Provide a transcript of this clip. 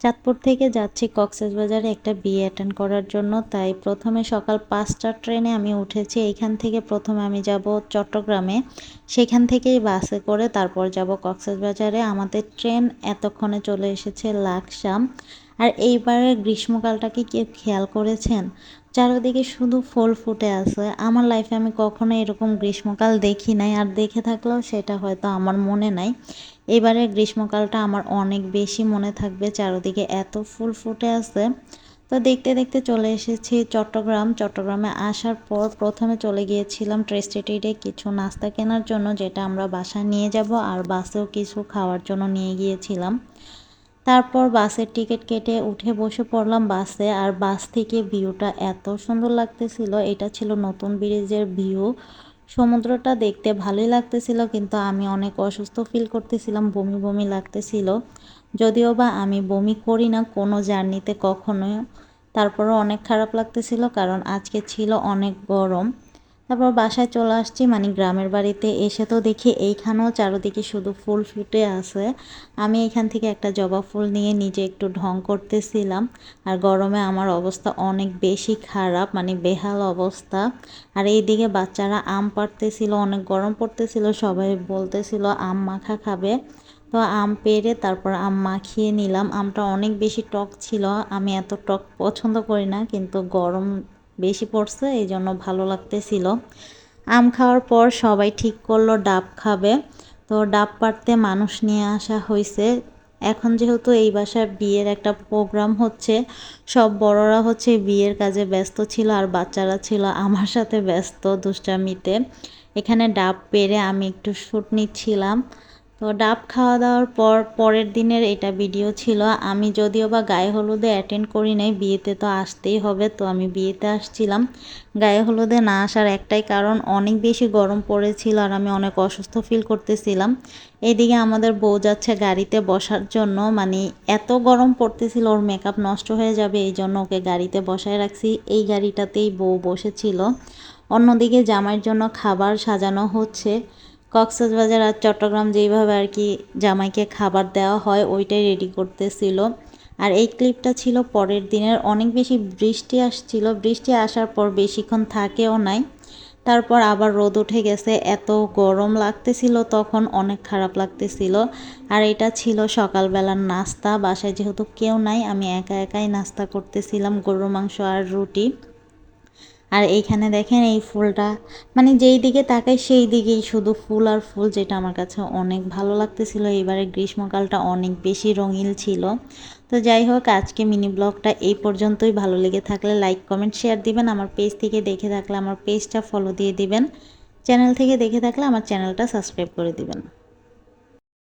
চাঁদপুর থেকে যাচ্ছি কক্সবাজারে একটা বিয়ে অ্যাটেন্ড করার জন্য। তাই প্রথমে সকাল পাঁচটার ট্রেনে আমি উঠেছি। এইখান থেকে প্রথমে আমি যাব চট্টগ্রামে। সেখান থেকেই বাসে করে তারপর যাব কক্সবাজারে। আমাদের ট্রেন এতক্ষণে চলে এসেছে লাকসাম। আর এইবারের গ্রীষ্মকালটাকে কি খেয়াল করেছেন? চারিদিকে শুধু ফুল ফুটে আছে। আমার লাইফে আমি কখনো এরকম গ্রীষ্মকাল দেখি নাই। আর দেখে থাকলেও সেটা হয়তো আমার মনে নাই। এবারে গ্রীষ্মকালটা আমার অনেক বেশি মনে থাকবে। চারিদিকে এত ফুল ফুটে আছে। তো দেখতে দেখতে চলে এসেছি চট্টগ্রাম। চট্টগ্রামে আসার পর প্রথমে চলে গিয়েছিলাম ট্রেস্টেটিডে কিছু নাস্তা কেনার জন্য, যেটা আমরা বাসায় নিয়ে যাব। আর বাসেও কিছু খাওয়ার জন্য নিয়ে গিয়েছিলাম। তারপর বাসের টিকিট কেটে উঠে বসে পড়লাম বাসে, আর বাস থেকে ভিউটা এত সুন্দর লাগতেছিল, এটা ছিল নতুন ব্রিজের ভিউ। সমুদ্রটা দেখতে ভালোই লাগতেছিল, কিন্তু আমি অনেক অসুস্থ ফিল করতেছিলাম, বমি বমি লাগতেছিল। যদিও বা আমি বমি করি না কোনো জার্নিতে কখনোই, তারপরও অনেক খারাপ লাগতেছিল, কারণ আজকে ছিল অনেক গরম। তারপর বাসায় চলে আসছি মানে গ্রামের বাড়িতে। এসে তো দেখি এইখানেও চারোদিকে শুধু ফুল ফুটে আছে। আমি এখান থেকে একটা জবা ফুল নিয়ে নিজে একটু ঢং করতেছিলাম। আর গরমে আমার অবস্থা অনেক বেশি খারাপ মানে বেহাল অবস্থা। আর এইদিকে বাচ্চারা আম পাড়তেছিল, অনেক গরম পড়তেছিল, সবাই বলতেছিল আম মাখা খাবে। তো আম পেরে তারপর আম মাখিয়ে নিলাম। আমটা অনেক বেশি টক ছিল, আমি এত টক পছন্দ করি না, কিন্তু গরম বেশি পড়ছে এই জন্য ভালো লাগতেছিল। আম খাওয়ার পর সবাই ঠিক করল, ডাব খাবে। তো ডাব পাড়তে মানুষ নিয়ে আসা হয়েছে এখন যেহেতু এই বাসায় বিয়ের একটা প্রোগ্রাম হচ্ছে, সব বড়রা হচ্ছে বিয়ের কাজে ব্যস্ত ছিল আর বাচ্চারা ছিল আমার সাথে ব্যস্ত দুষ্টামিতে। এখানে ডাব পেরে আমি একটু শ্যুট নিচ্ছিলাম। তো ডাব খাওয়া দাওয়ার পর, পরের দিনের এটা ভিডিও ছিল। আমি যদিও বা গায়ে হলুদে অ্যাটেন্ড করি নাই, বিয়েতে তো আসতেই হবে, তো আমি বিয়েতে আসছিলাম। গায়ে হলুদে না আসার একটাই কারণ, অনেক বেশি গরম পড়েছিল আর আমি অনেক অসুস্থ ফিল করতেছিলাম। এইদিকে আমাদের বউ যাচ্ছে গাড়িতে বসার জন্য মানে এত গরম পড়তেছিল, ওর মেকআপ নষ্ট হয়ে যাবে, এই জন্য ওকে গাড়িতে বসায় রাখছি। এই গাড়িটাতেই বউ বসেছিল। অন্যদিকে জামাইয়ের জন্য খাবার সাজানো হচ্ছে। কক্সবাজার আর চট্টগ্রাম যেইভাবে আর কি জামাইকে খাবার দেওয়া হয়, ওইটাই রেডি করতেছিল। আর এই ক্লিপটা ছিল পরের দিনের। অনেক বেশি বৃষ্টি আসছিল। বৃষ্টি আসার পর বেশিক্ষণ থাকেও নাই। তারপর আবার রোদ উঠে গেছে। এত গরম লাগতেছিল তখন, অনেক খারাপ লাগতেছিল। আর এটা ছিল সকালবেলার নাস্তা। বাসায় যেহেতু কেউ নাই, আমি একা একাই নাস্তা করতেছিলাম গরুর মাংস আর রুটি। আর এইখানে দেখেন এই ফুলটা। মানে যেই দিকে তাকাই সেই দিকেই শুধু ফুল আর ফুল, যেটা আমার কাছে অনেক ভালো লাগতেছিল। এবারে গ্রীষ্মকালটা অনেক বেশি রঙিল ছিল। তো যাই হোক, আজকে মিনি ব্লগটা এই পর্যন্তই। ভালো লেগে থাকলে লাইক, কমেন্ট, শেয়ার দিবেন। আমার পেজ থেকে দেখে থাকলে আমার পেজটা ফলো দিয়ে দিবেন। চ্যানেল থেকে দেখে থাকলে আমার চ্যানেলটা সাবস্ক্রাইব করে দিবেন।